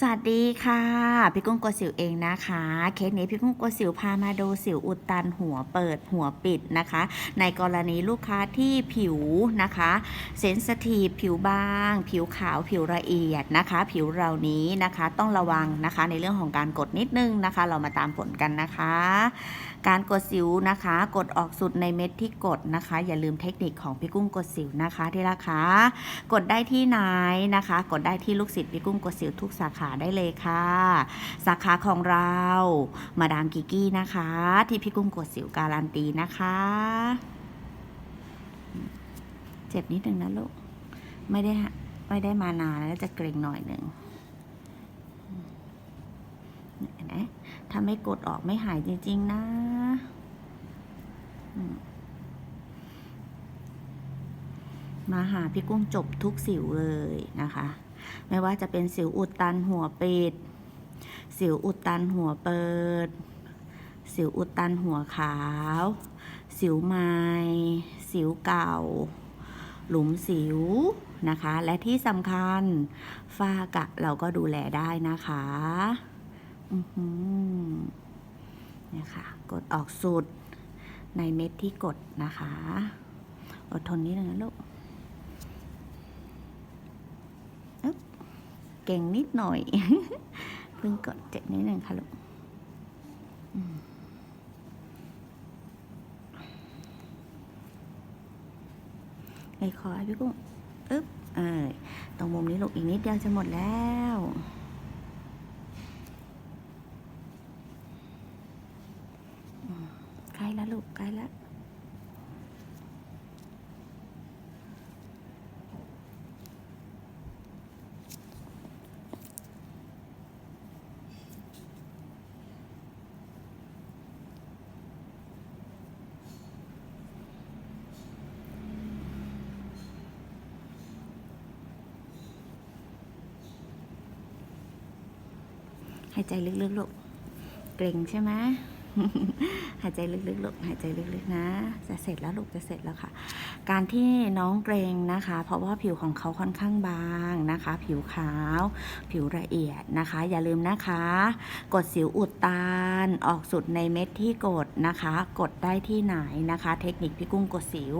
สวัสดีค่ะ พี่กุ้งกัวสิวเองนะคะ เคสนี้พี่กุ้งกัวสิวพามาดูสิวอุดตันหัวเปิดหัวปิดนะคะ ในกรณีลูกค้าที่ผิวนะคะเซนสทีฟผิวบาง ผิวขาวผิวละเอียดนะคะ ผิวเหล่านี้นะคะต้องระวังนะคะในเรื่องของการกดนิดนึงนะคะ เรามาตามผลกันนะคะ การกดสิวนะคะ กดออกสุดในเม็ดที่กดนะคะ อย่าลืมเทคนิคของพี่กุ้งกดสิวนะคะที่ราคากดได้ที่ไหนนะคะ กดได้ที่ลูกศิษย์พี่กุ้งกดสิวทุกสาขาได้เลยค่ะ สาขาของเรา มาดามกิกกี้นะคะ ที่พี่กุ้งกดสิวการันตีนะคะ เจ็บนิดนึงนะลูก ไม่ได้ไม่ได้มานานแล้วจะเกรงหน่อยหนึ่งเห็นไหมถ้าไม่กดออกไม่หายจริง ๆ นะมาหาพี่กุ้งจบทุกสิวเลยนะคะ ไม่ว่าจะเป็นสิวอุดตันหัวปิด สิวอุดตันหัวเปิด สิวอุดตันหัวขาว สิวใหม่สิวเก่า หลุมสิวนะคะ และที่สำคัญฝ้ากระเราก็ดูแลได้นะคะเนี่ยค่ะ กดออกสุดในเม็ดที่กดนะคะ อดทนนิดนึงนะลูกอึ๊บ เก่งนิดหน่อยเพิ่งกดเจ็บนิดนึงค่ะลูกอืมไอ้คอพี่กุ้งอึ๊บเออตรงมุมนี้ลูกอีกนิดเดียวจะหมดแล้ว ใกล้แล้วลูกใกล้แล้ว หายใจลึกๆลูกเกรงใช่ไหม หายใจลึกๆลูกหายใจลึกๆนะ จะเสร็จแล้วลูกจะเสร็จแล้วค่ะ การที่น้องเกรงนะคะ เพราะว่าผิวของเขาค่อนข้างบางนะคะ ผิวขาว ผิวละเอียดนะคะ อย่าลืมนะคะ กดสิวอุดตันออกสุดในเม็ดที่กดนะคะ กดได้ที่ไหนนะคะ เทคนิคพี่กุ้งกดสิว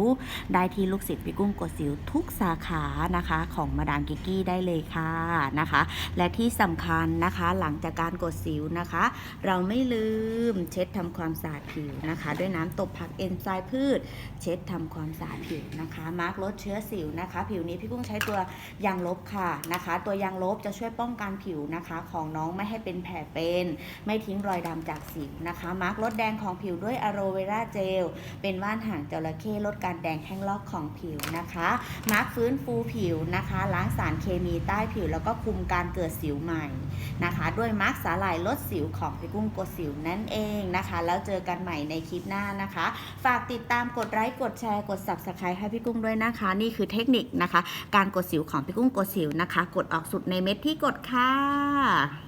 ได้ที่ลูกศิษย์พี่กุ้งกดสิวทุกสาขานะคะ ของมาดามกิกกี้ได้เลยค่ะนะคะ และที่สำคัญนะคะ หลังจากการกดสิวนะคะ เราไม่ลืมเช็ดดทำความสะอาดผิวนะคะ ด้วยน้ำตบผักเอนไซม์พืช เช็ดทำความสะอาดผิวนะคะ มาร์กลดเชื้อสิวนะคะ ผิวนี้พี่กุ้งใช้ตัวยางลบค่ะนะคะ ตัวยางลบจะช่วยป้องกันผิวนะคะ ของน้องไม่ให้เป็นแผลเป็น ไม่ทิ้งรอยดำจากสิวนะคะ มาร์กลดแดงของผิวด้วยอะโรเวราเจล เป็นว่านหางจระเข้ลดการแดงแห้งลอกของผิวนะคะ มาร์กฟื้นฟูผิวนะคะ ล้างสารเคมีใต้ผิวแล้วก็คุมการเกิดสิวใหม่นะคะ ด้วยมาร์กสาหร่ายลดสิวของพี่กุ้งกดสิวนั่นเองนะคะ แล้วเจอกันใหม่ในคลิปหน้านะคะ ฝากติดตามกดไลค์กดแชร์กด subscribe ให้พี่กุ้งด้วยนะคะ นี่คือเทคนิคนะคะ การกดสิวของพี่กุ้งกดสิวนะคะ กดออกสุดในเม็ดที่กดค่ะ